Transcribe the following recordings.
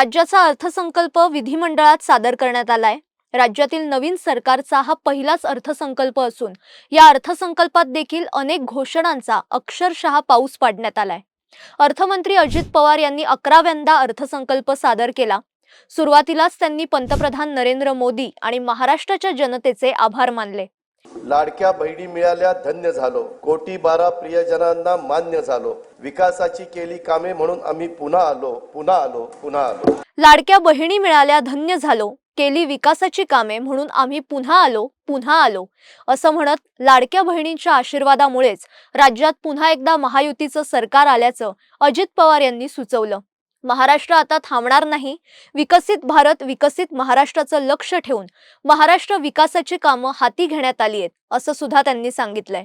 राज्याचा अर्थसंकल्प विधिमंडळात सादर करण्यात आलाय. राज्यातील नवीन सरकारचा हा पहिलाच अर्थसंकल्प असून या अर्थसंकल्पात देखील अनेक घोषणांचा अक्षरशः पाऊस पाडण्यात आलाय. अर्थमंत्री अजित पवार यांनी अकराव्यांदा अर्थसंकल्प सादर केला. सुरुवातीलाच त्यांनी पंतप्रधान नरेंद्र मोदी आणि महाराष्ट्राच्या जनतेचे आभार मानले. लाडक्या बहिणी मिळाल्या धन्य झालो. कोटी बारा प्रियजनांना मान्य झालो. विकासाची केली कामे म्हणून आम्ही पुन्हा आलो पुन्हा आलो पुन्हा आलो. लाडक्या बहिणी मिळाल्या धन्य झालो. केली विकासाची कामे म्हणून आम्ही पुन्हा आलो पुन्हा आलो. असं म्हणत लाडक्या बहिणींच्या आशीर्वादामुळेच राज्यात पुन्हा एकदा महायुतीचं सरकार आल्याचं अजित पवार यांनी सुचवलं. महाराष्ट्र आता थांबणार नाही. विकसित भारत विकसित महाराष्ट्राचं लक्ष ठेवून महाराष्ट्र विकासाची कामं हाती घेण्यात आली आहेत असं सुद्धा त्यांनी सांगितलंय.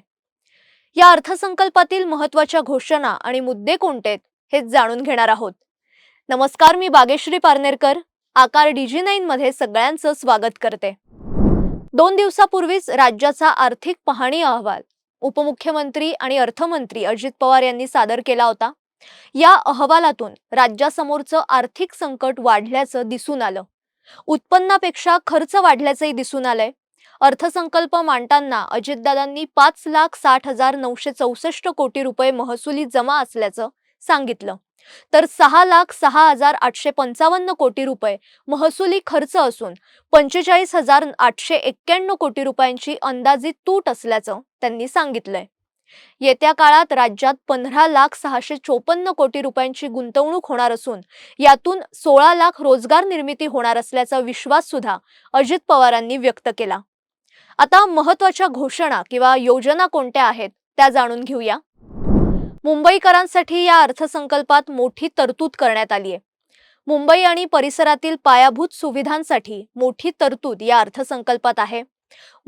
या अर्थसंकल्पातील महत्त्वाच्या घोषणा आणि मुद्दे कोणते आहेत हेच जाणून घेणार आहोत. नमस्कार मी बागेश्री पारनेरकर आकार डीजी नाईन मध्ये सगळ्यांचं स्वागत करते. दोन दिवसापूर्वीच राज्याचा आर्थिक पाहणी अहवाल उपमुख्यमंत्री आणि अर्थमंत्री अजित पवार यांनी सादर केला होता. या अहवालातून राज्यासमोरचं आर्थिक संकट वाढल्याचं दिसून आलं. उत्पन्नापेक्षा खर्च वाढल्याचंही दिसून आलंय. अर्थसंकल्प मांडताना अजितदादांनी पाच लाख साठ हजार नऊशे चौसष्ट कोटी रुपये महसुली जमा असल्याचं सांगितलं. तर सहा लाख सहा हजार आठशे पंचावन्न कोटी रुपये महसुली खर्च असून पंचेचाळीस हजार आठशे एक्क्याण्णव कोटी रुपयांची अंदाजित तूट असल्याचं त्यांनी सांगितलंय. येत्या काळात राज्यात पंधरा लाख सहाशे चोपन्न कोटी रुपयांची गुंतवणूक होणार असून यातून सोळा लाख रोजगार निर्मिती होणार असल्याचा विश्वास सुद्धा अजित पवारांनी व्यक्त केला. आता महत्त्वाच्या घोषणा किंवा योजना कोणत्या आहेत त्या जाणून घेऊया. मुंबईकरांसाठी या अर्थसंकल्पात मोठी तरतूद करण्यात आली आहे. मुंबई आणि परिसरातील पायाभूत सुविधांसाठी मोठी तरतूद या अर्थसंकल्पात आहे.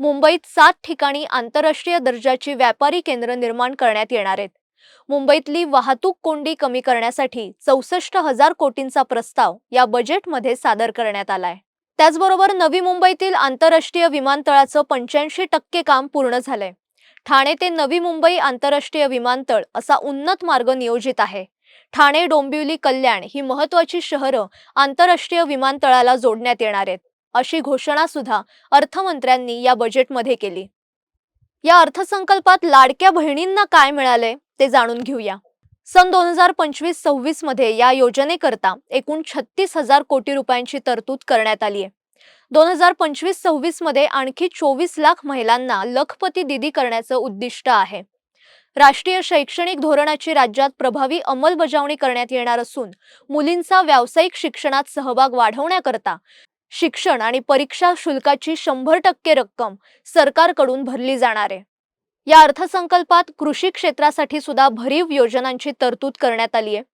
मुंबईत सात ठिकाणी आंतरराष्ट्रीय दर्जाची व्यापारी केंद्र निर्माण करण्यात येणार आहेत. मुंबईतली वाहतूक कोंडी कमी करण्यासाठी चौसष्ट हजार कोटींचा प्रस्ताव या बजेटमध्ये सादर करण्यात आलाय. त्याचबरोबर नवी मुंबईतील आंतरराष्ट्रीय विमानतळाचं पंच्याऐंशी टक्के काम पूर्ण झालंय. ठाणे ते नवी मुंबई आंतरराष्ट्रीय विमानतळ असा उन्नत मार्ग नियोजित आहे. ठाणे डोंबिवली कल्याण ही महत्वाची शहरं आंतरराष्ट्रीय विमानतळाला जोडण्यात येणार आहेत. अशी घोषणा सुद्धा अर्थमंत्र्यांनी या बजेटमध्ये केली. या अर्थसंकल्पात लाडक्या बहिणींना काय मिळाले ते जाणून घेऊया. सन दोन हजार पंचवीस सव्वीसमध्ये या योजनेकरता एकूण छत्तीस हजार कोटी रुपयांची तरतूद करण्यात आली आहे. दोन हजार पंचवीस सव्वीसमध्ये आणखी चोवीस लाख महिलांना लखपती दिदी करण्याचं उद्दिष्ट आहे. राष्ट्रीय शैक्षणिक धोरणाची राज्यात प्रभावी अंमलबजावणी करण्यात येणार असून मुलींचा व्यावसायिक शिक्षणात सहभाग वाढवण्याकरता शिक्षण आणि परीक्षा शुल्काची शंभर टक्के रक्कम सरकारकडून भरली जाणार आहे. या अर्थसंकल्पात कृषी क्षेत्रासाठी सुद्धा भरीव योजनांची तरतूद करण्यात आली आहे.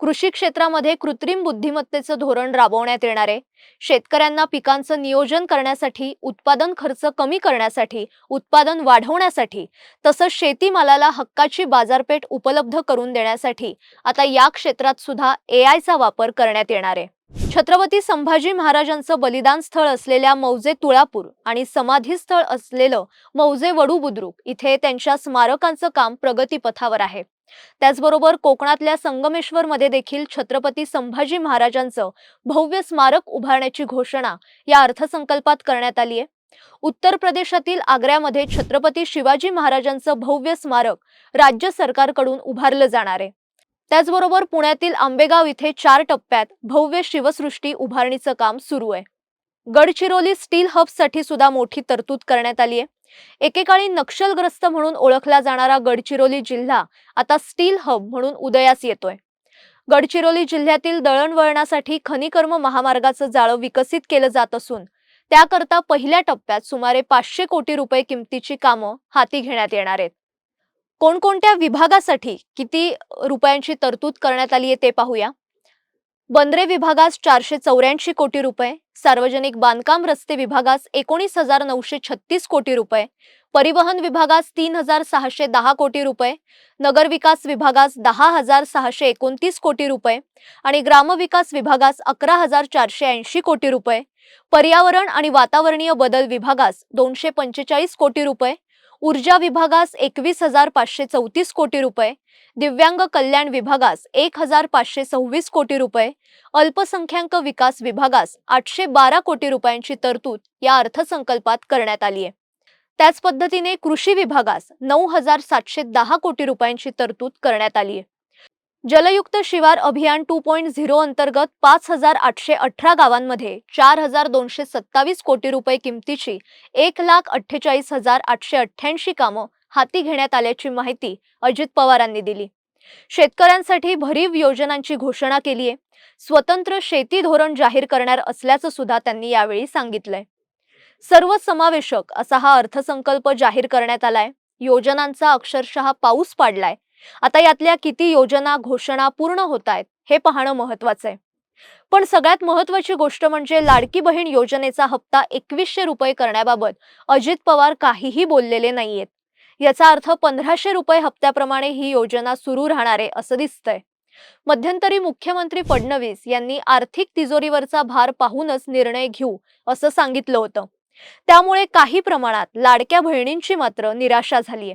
कृषी क्षेत्रामध्ये कृत्रिम बुद्धिमत्तेचं धोरण राबवण्यात येणार आहे शेतकऱ्यांना पिकांचं नियोजन करण्यासाठी उत्पादन खर्च कमी करण्यासाठी उत्पादन वाढवण्यासाठी तसंच शेतीमालाला हक्काची बाजारपेठ उपलब्ध करून देण्यासाठी आता या क्षेत्रात सुद्धा ए वापर करण्यात येणार. आहे छत्रपती संभाजी महाराजांचं बलिदान स्थळ असलेल्या मौजे तुळापूर आणि समाधी स्थळ असलेलं मौजे वडू बुद्रुक इथे त्यांच्या स्मारकांचं काम प्रगतीपथावर आहे. त्याचबरोबर कोकणातल्या संगमेश्वर मध्ये देखील छत्रपती संभाजी महाराजांचं भव्य स्मारक उभारण्याची घोषणा या अर्थसंकल्पात करण्यात आली आहे. उत्तर प्रदेशातील आग्र्यामध्ये छत्रपती शिवाजी महाराजांचं भव्य स्मारक राज्य सरकारकडून उभारलं जाणार आहे. त्याचबरोबर पुण्यातील आंबेगाव इथे चार टप्प्यात भव्य शिवसृष्टी उभारणीचं काम सुरू आहे. गडचिरोली स्टील हबसाठी सुद्धा मोठी तरतूद करण्यात आली आहे. एकेकाळी नक्षलग्रस्त म्हणून ओळखला जाणारा गडचिरोली जिल्हा आता स्टील हब म्हणून उदयास येतोय. गडचिरोली जिल्ह्यातील दळणवळणासाठी खनिकर्म महामार्गाचं जाळं विकसित केलं जात असून त्याकरता पहिल्या टप्प्यात सुमारे पाचशे कोटी रुपये किमतीची कामं हाती घेण्यात येणार आहेत. कोणकोणत्या विभागासाठी किती रुपयांची तरतूद करण्यात आली आहे ते पाहूया. बंदरे विभागास चारशे चौऱ्याऐंशी कोटी रुपये सार्वजनिक बांधकाम रस्ते विभागास एकोणीस हजार नऊशे छत्तीस कोटी रुपये परिवहन विभागास तीन हजार सहाशे दहा कोटी रुपये नगरविकास विभागास दहा हजार सहाशे एकोणतीस कोटी रुपये आणि ग्रामविकास विभागास अकरा हजार चारशे ऐंशी कोटी रुपये पर्यावरण आणि वातावरणीय बदल विभागास दोनशे पंचेचाळीस कोटी रुपये ऊर्जा विभागास एकवीस हजार पाचशे चौतीस कोटी रुपये दिव्यांग कल्याण विभागास एक हजार पाचशे सव्वीस कोटी रुपये अल्पसंख्याक विकास विभागास आठशे बारा कोटी रुपयांची तरतूद या अर्थसंकल्पात करण्यात आली आहे त्याच पद्धतीने कृषी विभागास नऊ हजार सातशे दहा कोटी रुपयांची तरतूद करण्यात आली आहे जलयुक्त शिवार अभियान टू पॉईंट झिरो अंतर्गत पाच हजार आठशे अठरा गावांमध्ये चार हजार दोनशे सत्तावीस कोटी रुपये किमतीची एक लाख अठ्ठेचाळीस हजार आठशे अठ्ठ्याऐंशी कामं हाती घेण्यात आल्याची माहिती अजित पवारांनी दिली. शेतकऱ्यांसाठी भरीव योजनांची घोषणा केली आहे. स्वतंत्र शेती धोरण जाहीर करणार असल्याचं सुद्धा त्यांनी यावेळी सांगितलंय. सर्व समावेशक असा हा अर्थसंकल्प जाहीर करण्यात आलाय. योजनांचा अक्षरशः पाऊस पाडलाय. आता यातल्या किती योजना घोषणा पूर्ण होत आहेत हे पाहणं महत्वाचं आहे. पण सगळ्यात महत्वाची गोष्ट म्हणजे लाडकी बहीण योजनेचा हप्ता एकवीसशे रुपये करण्याबाबत अजित पवार काहीही बोललेले नाहीयेत. याचा अर्थ पंधराशे रुपये हप्त्याप्रमाणे ही योजना सुरू राहणार आहे असं दिसतंय. मध्यंतरी मुख्यमंत्री फडणवीस यांनी आर्थिक तिजोरीवरचा भार पाहूनच निर्णय घेऊ असं सांगितलं होतं. त्यामुळे काही प्रमाणात लाडक्या बहिणींची मात्र निराशा झालीय.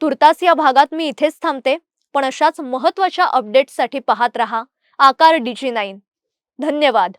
तुर्तास या भागात मी इथेच थांबते. पण अशाच महत्त्वाच्या अपडेट्ससाठी पाहत रहा. आकार डीजी नाईन. धन्यवाद.